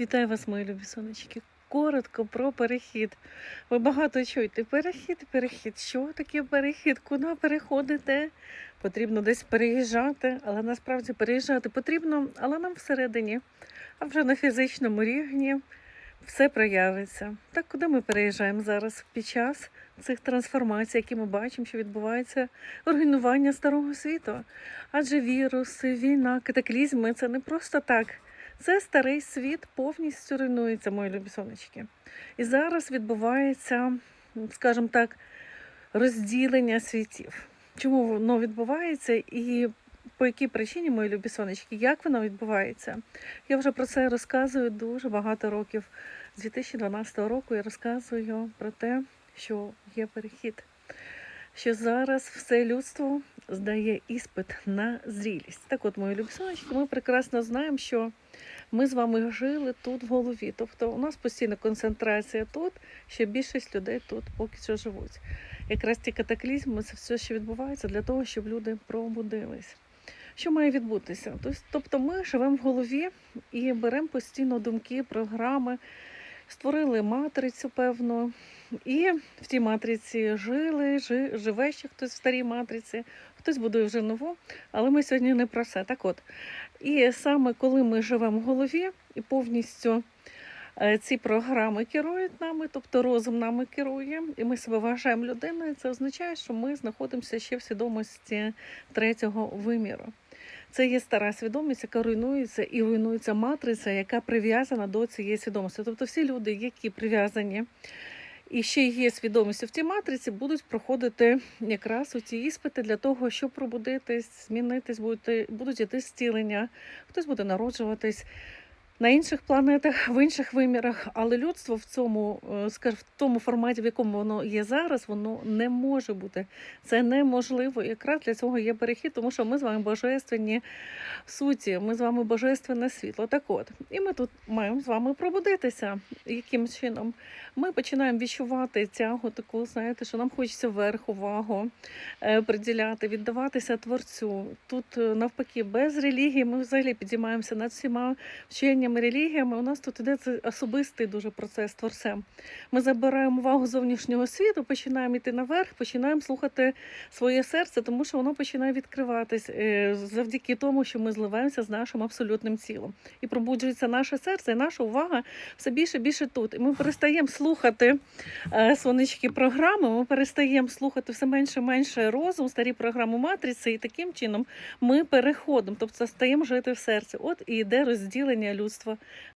Вітаю вас, мої любі сонечки. Коротко про перехід. Ви багато чуєте. Перехід, перехід. Що таке перехід? Куди переходите? Потрібно десь переїжджати, але насправді переїжджати потрібно, але нам всередині, а вже на фізичному рівні все проявиться. Так, куди ми переїжджаємо зараз під час цих трансформацій, які ми бачимо, що відбувається руйнування старого світу? Адже віруси, війна, катаклізми це не просто так. Це старий світ повністю руйнується, мої любі сонечки. І зараз відбувається, скажімо так, розділення світів. Чому воно відбувається і по якій причині, мої любі сонечки, як воно відбувається? Я вже про це розказую дуже багато років. З 2012 року я розказую про те, що є перехід, що зараз все людство здає іспит на зрілість. Так от, мої любі ми прекрасно знаємо, що ми з вами жили тут в голові. Тобто у нас постійна концентрація тут, ще більшість людей тут поки що живуть. Якраз ті катаклізми, це все, що відбувається для того, щоб люди пробудились. Що має відбутися? Тобто ми живемо в голові і беремо постійно думки, програми, створили матрицю певну, і в тій матриці жили, жи, живе ще хтось в старій матриці, хтось будує вже нову, але ми сьогодні не про це. Так от, і саме коли ми живемо в голові і повністю е, ці програми керують нами, тобто розум нами керує, і ми себе вважаємо людиною, це означає, що ми знаходимося ще в свідомості третього виміру. Це є стара свідомість, яка руйнується, і руйнується матриця, яка прив'язана до цієї свідомості. Тобто всі люди, які прив'язані і ще є свідомістю в цій матриці, будуть проходити якраз у ці іспити для того, щоб пробудитись, змінитись, будуть, будуть іти зцілення, хтось буде народжуватись на інших планетах, в інших вимірах, але людство в цьому, е, скажімо, в тому форматі, в якому воно є зараз, воно не може бути. Це неможливо. Якраз для цього є перехід, тому що ми з вами божественні суті, ми з вами божественне світло. Так от, і ми тут маємо з вами пробудитися. Яким чином? Ми починаємо відчувати тягу таку, знаєте, що нам хочеться вверх увагу е, приділяти, віддаватися творцю. Тут е, навпаки, без релігії ми взагалі підіймаємося над всіма вченнями, релігіями. У нас тут іде це особистий дуже процес творцем. Ми забираємо увагу зовнішнього світу, починаємо йти наверх, починаємо слухати своє серце, тому що воно починає відкриватись е, завдяки тому, що ми зливаємося з нашим абсолютним тілом. І пробуджується наше серце, і наша увага все більше і більше тут. І ми перестаємо слухати е, сонечки програми, ми перестаємо слухати все менше і менше розум, старі програми матриці, і таким чином ми переходимо, тобто стаємо жити в серці. От і йде розділення людства банкрутства